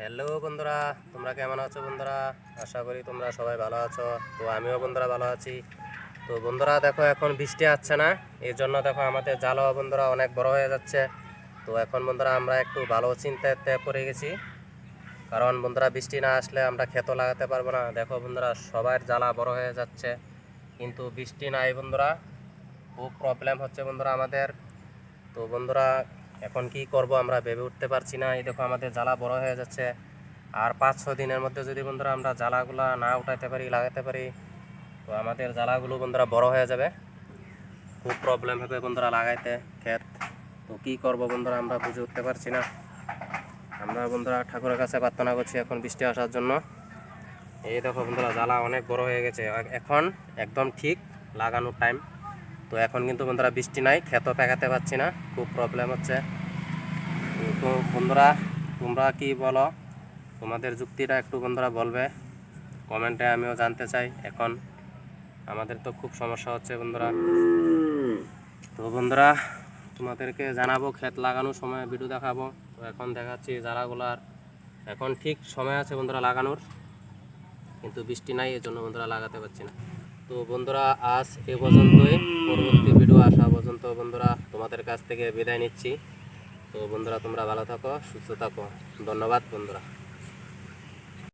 Hello বন্ধুরা, তোমরা কেমন আছো বন্ধুরা? আশা করি তোমরা সবাই ভালো আছো। তো আমিও বন্ধুরা ভালো আছি। তো বন্ধুরা, দেখো এখন বৃষ্টি আসছে না? এই জন্য দেখো আমাদের জালও বন্ধুরা অনেক বড় হয়ে যাচ্ছে। তো এখন বন্ধুরা আমরা একটু ভালো চিন্তাতে পড়ে গেছি। কারণ বন্ধুরা, বৃষ্টি না আসলে আমরা ক্ষেত লাগাতে পারব না। দেখো বন্ধুরা, সবার জ্বালা বড় হয়ে যাচ্ছে। কিন্তু বৃষ্টি নাই বন্ধুরা। খুব প্রবলেম হচ্ছে বন্ধুরা আমাদের। তো বন্ধুরা এখন কি করব আমরা ভেবে উঠতে পারছি না। এই দেখো আমাদের জ্বালা বড় হয়ে যাচ্ছে। আর পাঁচ ছ দিনের মধ্যে যদি বন্ধুরা আমরা জ্বালাগুলা না উঠাইতে পারি লাগাতে পারি, তো আমাদের জ্বালাগুলো বন্ধুরা বড় হয়ে যাবে। খুব প্রবলেম হবে বন্ধুরা লাগাইতে, ক্ষেত। তো কি করব বন্ধুরা আমরা বুঝে উঠতে পারছি না। আমরা বন্ধুরা ঠাকুরের কাছে প্রার্থনা করছি এখন বৃষ্টি আসার জন্য। এই দেখো বন্ধুরা জ্বালা অনেক বড় হয়ে গেছে। এখন একদম ঠিক লাগানোর টাইম তো এখন কিন্তু বন্ধুরা বৃষ্টি নাই ক্ষেত পেকাতে পারছি না, খুব প্রবলেম হচ্ছে। তো বন্ধুরা, তোমরা কি বলো? তোমাদের যুক্তিটা একটু বন্ধুরা বলবে। কমেন্টে আমিও জানতে চাই, এখন আমাদের তো খুব সমস্যা হচ্ছে বন্ধুরা। তো বন্ধুরা, তোমাদেরকে জানাব, ক্ষেত লাগানোর সময় ভিডিও দেখাবো। তো এখন দেখাচ্ছি যারাগুলার এখন ঠিক সময় আছে বন্ধুরা লাগানোর, কিন্তু বৃষ্টি নাই এই জন্য বন্ধুরা লাগাতে পারছি না। তো বন্ধুরা, আজ এ পর্যন্তই। পরবর্তী ভিডিও আসা পর্যন্ত বন্ধুরা, তোমাদের কাছ থেকে বিদায় নিচ্ছি। তো বন্ধুরা, তোমরা ভালো থাকো, সুস্থ থাকো। ধন্যবাদ বন্ধুরা।